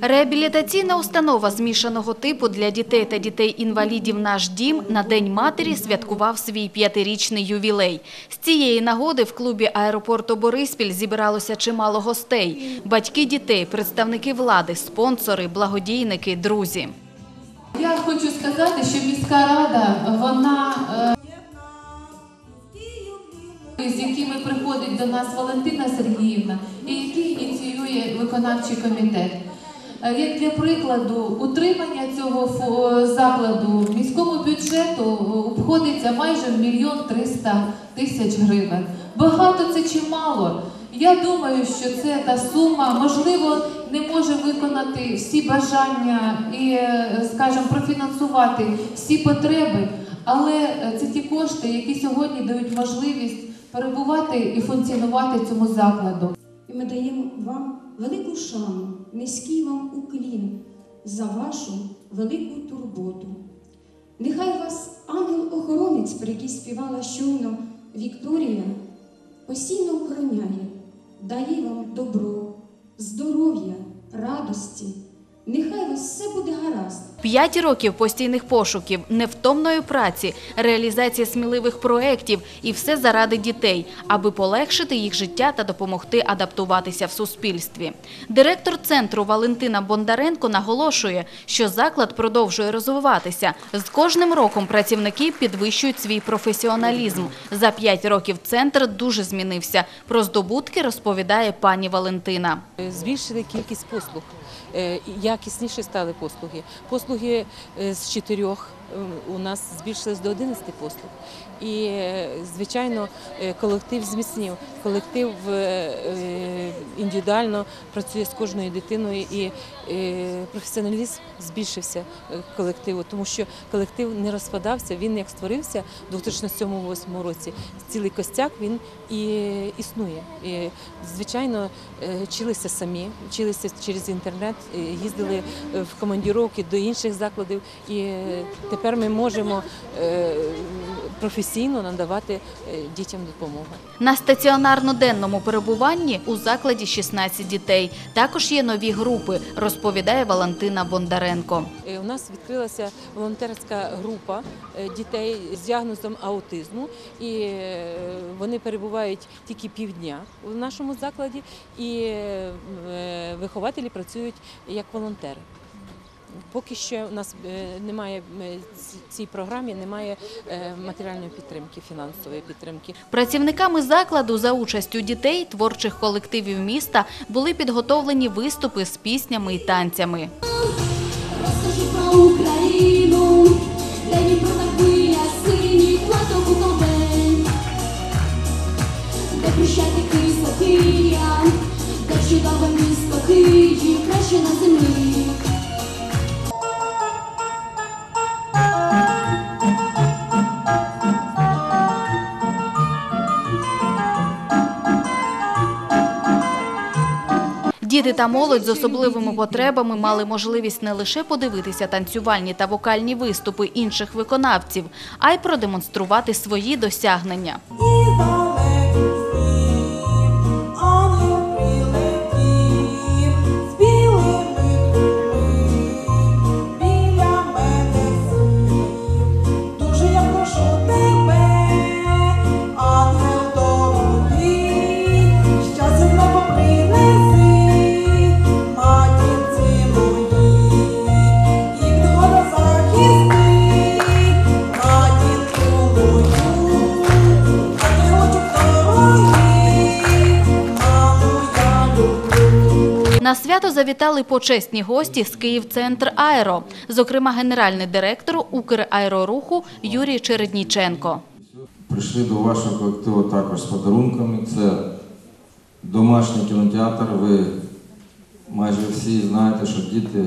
Реабілітаційна установа змішаного типу для дітей та дітей-інвалідів «Наш дім» на День матері святкував свій п'ятирічний ювілей. З цієї нагоди в клубі аеропорту Бориспіль зібралося чимало гостей. Батьки дітей, представники влади, спонсори, благодійники, друзі. Я хочу сказати, що міська рада, вона е, з якими приходить до нас Валентина Сергіївна, і які ініціює виконавчий комітет. Е, Як для прикладу, утримання цього закладу міському бюджету обходиться майже в мільйон триста тисяч гривень. Багато це чи мало? Я думаю, що це та сума, можливо, не може виконати всі бажання і, е, скажімо, профінансувати всі потреби, але е, це ті кошти, які сьогодні дають можливість перебувати і функціонувати цьому закладу. І ми даємо вам велику шану, низький вам уклін за вашу велику турботу. Нехай вас ангел-охоронець, про який співала щойно Вікторія, постійно охороняє, дає вам добро, здоров'я, радості. Нехай вас все буде гаразд. П'ять років постійних пошуків, невтомної праці, реалізація сміливих проєктів і все заради дітей, аби полегшити їх життя та допомогти адаптуватися в суспільстві. Директор центру Валентина Бондаренко наголошує, що заклад продовжує розвиватися. З кожним роком працівники підвищують свій професіоналізм. За п'ять років центр дуже змінився. Про здобутки розповідає пані Валентина. Збільшили кількість послуг, е, якісніші стали послуги. Послуги е, з чотирьох у нас збільшились до 11 послуг. І, звичайно, е, колектив зміцнів. Колектив е, е, індивідуально працює з кожною дитиною і професіоналізм збільшився колективу, тому що колектив не розпадався, він як створився в 2007-2008 році. Цілий костяк він і існує. І, звичайно, вчилися самі, вчилися через інтернет, їздили в командіровки до інших закладів, і тепер ми можемо е, професійно надавати е, дітям допомогу. На стаціонарно-денному перебуванні у закладі 16 дітей. Також є нові групи, розповідає Валентина Бондаренко. Е, У нас відкрилася волонтерська група дітей з діагнозом аутизму, і вони перебувають тільки півдня в нашому закладі, і вихователі працюють як волонтери. Поки що у нас е, немає е, цій програмі, немає е, матеріальної підтримки, фінансової підтримки. Працівниками закладу за участю дітей творчих колективів міста були підготовлені виступи з піснями і танцями. Розкажи про Україну, де Дніпро синій платок у день, де Хрещатик і Софія, де чудове місто Київ, краще на землі. Діти та молодь з особливими потребами мали можливість не лише подивитися танцювальні та вокальні виступи інших виконавців, а й продемонструвати свої досягнення. На свято завітали почесні гості з Київцентр Аеро, зокрема генеральний директор Украероруху Юрій Чередніченко. Прийшли до вашого колективу також з подарунками. Це домашній кінотеатр. Ви майже всі знаєте, що діти,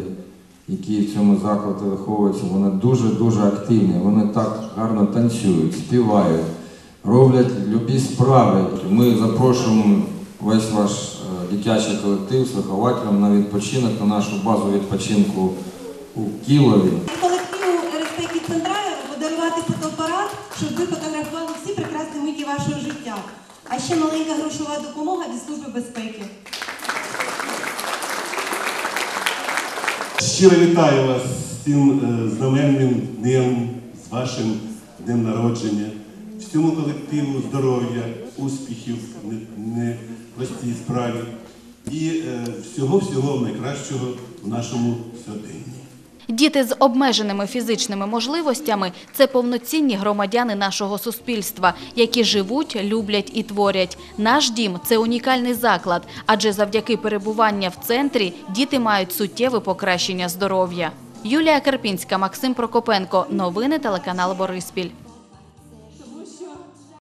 які в цьому закладі виховуються, вони дуже-дуже активні. Вони так гарно танцюють, співають, роблять любі справи. Ми запрошуємо весь ваш дитячий колектив з вихователем на відпочинок на нашу базу відпочинку у Кілові. колективу Респеки Центраю подарувати фотоапарат, щоб ви фотографували всі прекрасні миті вашого життя. А ще маленька грошова допомога від Служби безпеки. Щиро вітаю вас з цим е, знаменним днем, з вашим днем народження. Всьому колективу здоров'я, успіхів не- справі і всього-всього найкращого в нашому сьогоденні. Діти з обмеженими фізичними можливостями – це повноцінні громадяни нашого суспільства, які живуть, люблять і творять. Наш дім – це унікальний заклад, адже завдяки перебування в центрі діти мають суттєве покращення здоров'я. Юлія Карпінська, Максим Прокопенко. Новини телеканал Бориспіль.